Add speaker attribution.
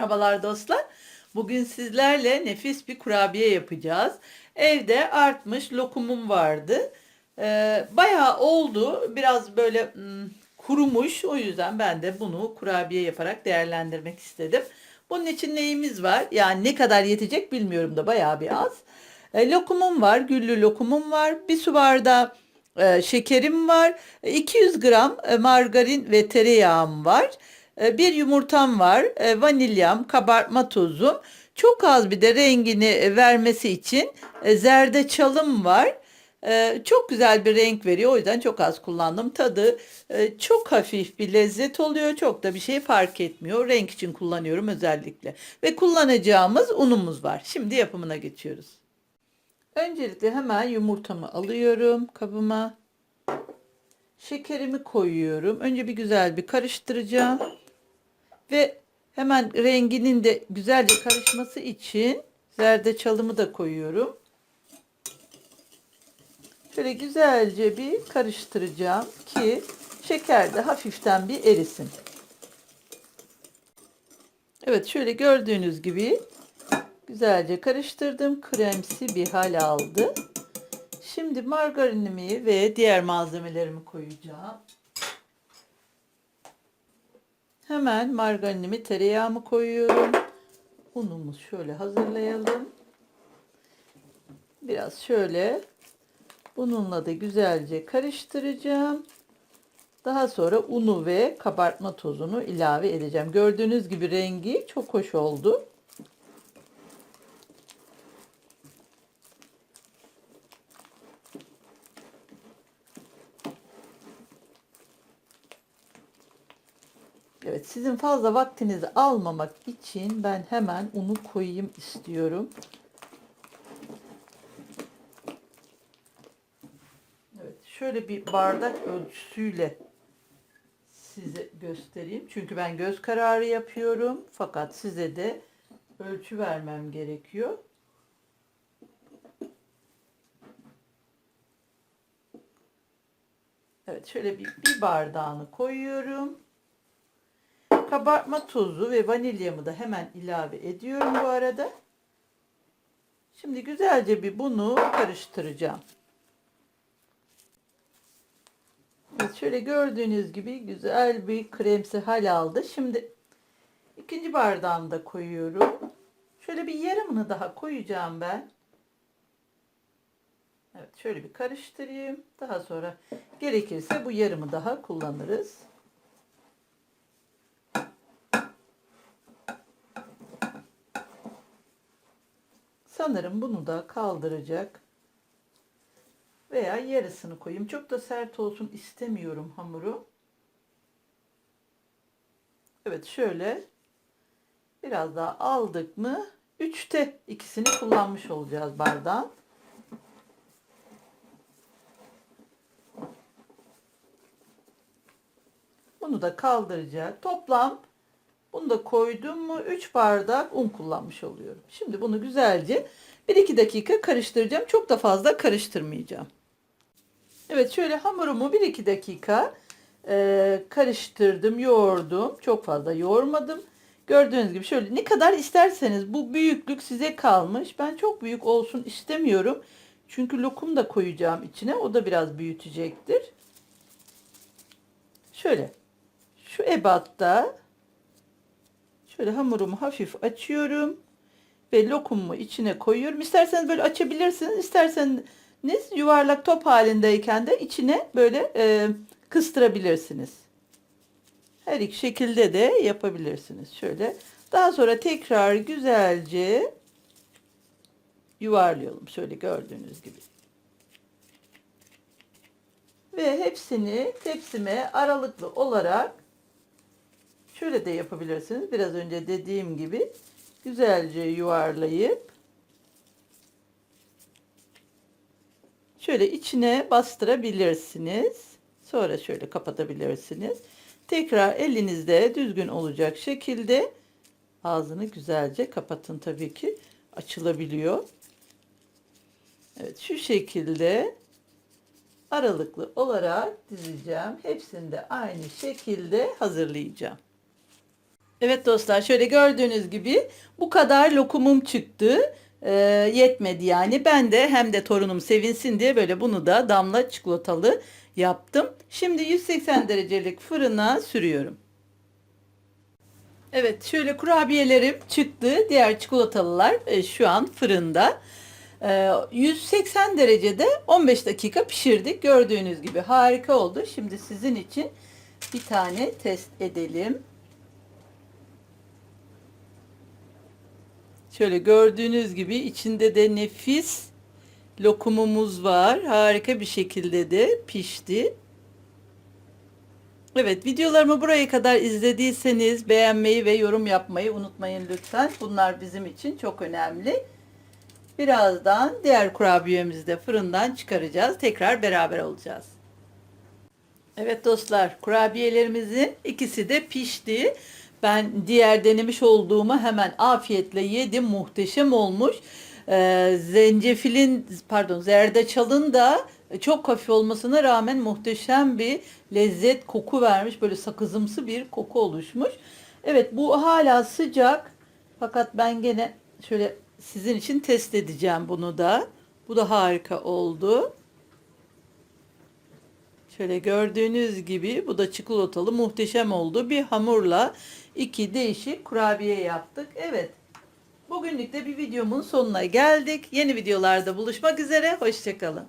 Speaker 1: Merhabalar dostlar. Bugün sizlerle nefis bir kurabiye yapacağız. Evde artmış lokumum vardı. Ee, bayağı oldu. Biraz böyle hmm, kurumuş. O yüzden ben de bunu kurabiye yaparak değerlendirmek istedim. Bunun için neyimiz var? Yani ne kadar yetecek bilmiyorum da bayağı bir az. E, lokumum var. Güllü lokumum var. Bir su bardağı e, şekerim var. 200 gram e, margarin ve tereyağım var. E, Bir yumurtam var, e, vanilyam, kabartma tozum. Çok az bir de rengini e, vermesi için e, zerdeçalım var. Çok güzel bir renk veriyor. O yüzden çok az kullandım. Tadı çok hafif bir lezzet oluyor. Çok da bir şey fark etmiyor. Renk için kullanıyorum özellikle. Ve kullanacağımız unumuz var. Şimdi yapımına geçiyoruz. Öncelikle hemen yumurtamı alıyorum kabıma. Şekerimi koyuyorum. Önce bir güzel bir karıştıracağım. Ve hemen renginin de güzelce karışması için zerdeçalımı da koyuyorum. Şöyle güzelce bir karıştıracağım ki şeker de hafiften bir erisin. Evet şöyle gördüğünüz gibi güzelce karıştırdım. Kremsi bir hal aldı. Şimdi margarinimi ve diğer malzemelerimi koyacağım. Hemen margarinimi, tereyağımı koyuyorum. Unumuzu şöyle hazırlayalım. Biraz şöyle bununla da güzelce karıştıracağım. Daha sonra unu ve kabartma tozunu ilave edeceğim. Gördüğünüz gibi rengi çok hoş oldu. Evet, sizin fazla vaktinizi almamak için ben hemen unu koyayım istiyorum. Evet, şöyle bir bardak ölçüsüyle size göstereyim. Çünkü ben göz kararı yapıyorum. Fakat size de ölçü vermem gerekiyor. Evet, şöyle bir, bir bardağını koyuyorum. Kabartma tozu ve vanilyamı da hemen ilave ediyorum bu arada. Şimdi güzelce bir bunu karıştıracağım. Şöyle gördüğünüz gibi güzel bir kremsi hal aldı. Şimdi ikinci bardağımı da koyuyorum. Şöyle bir yarımını daha koyacağım ben. Evet şöyle bir karıştırayım. Daha sonra gerekirse bu yarımı daha kullanırız. Sanırım bunu da kaldıracak. Veya yarısını koyayım. Çok da sert olsun istemiyorum hamuru. Evet şöyle biraz daha aldık mı 3'te ikisini kullanmış olacağız bardağın. Bunu da kaldıracak. Toplam bunu da koydum mu 3 bardak un kullanmış oluyorum. Şimdi bunu güzelce 1-2 dakika karıştıracağım. Çok da fazla karıştırmayacağım. Evet şöyle hamurumu 1-2 dakika e, karıştırdım, yoğurdum. Çok fazla yoğurmadım. Gördüğünüz gibi şöyle ne kadar isterseniz bu büyüklük size kalmış. Ben çok büyük olsun istemiyorum. Çünkü lokum da koyacağım içine. O da biraz büyütecektir. Şöyle şu ebatta şöyle hamurumu hafif açıyorum ve lokumumu içine koyuyorum. İsterseniz böyle açabilirsiniz. İsterseniz yuvarlak top halindeyken de içine böyle e, kıstırabilirsiniz. Her iki şekilde de yapabilirsiniz. Şöyle. Daha sonra tekrar güzelce yuvarlayalım. Şöyle gördüğünüz gibi. Ve hepsini tepsime aralıklı olarak şöyle de yapabilirsiniz. Biraz önce dediğim gibi güzelce yuvarlayıp şöyle içine bastırabilirsiniz. Sonra şöyle kapatabilirsiniz. Tekrar elinizde düzgün olacak şekilde ağzını güzelce kapatın tabii ki açılabiliyor. Evet şu şekilde aralıklı olarak dizeceğim. Hepsini de aynı şekilde hazırlayacağım. Evet dostlar şöyle gördüğünüz gibi bu kadar lokumum çıktı. Ee, yetmedi yani. Ben de hem de torunum sevinsin diye böyle bunu da damla çikolatalı yaptım. Şimdi 180 derecelik fırına sürüyorum. Evet şöyle kurabiyelerim çıktı. Diğer çikolatalılar e, şu an fırında. E, 180 derecede 15 dakika pişirdik. Gördüğünüz gibi harika oldu. Şimdi sizin için bir tane test edelim. Şöyle gördüğünüz gibi içinde de nefis lokumumuz var. Harika bir şekilde de pişti. Evet videolarımı buraya kadar izlediyseniz beğenmeyi ve yorum yapmayı unutmayın lütfen. Bunlar bizim için çok önemli. Birazdan diğer kurabiyemizi de fırından çıkaracağız. Tekrar beraber olacağız. Evet dostlar kurabiyelerimizin ikisi de pişti. Ben diğer denemiş olduğumu hemen afiyetle yedim. Muhteşem olmuş. Ee, zencefilin pardon zerdeçalın da çok hafif olmasına rağmen muhteşem bir lezzet koku vermiş. Böyle sakızımsı bir koku oluşmuş. Evet bu hala sıcak. Fakat ben gene şöyle sizin için test edeceğim bunu da. Bu da harika oldu. Şöyle gördüğünüz gibi bu da çikolatalı muhteşem oldu. Bir hamurla iki değişik kurabiye yaptık. Evet. Bugünlük de bir videomun sonuna geldik. Yeni videolarda buluşmak üzere. Hoşçakalın.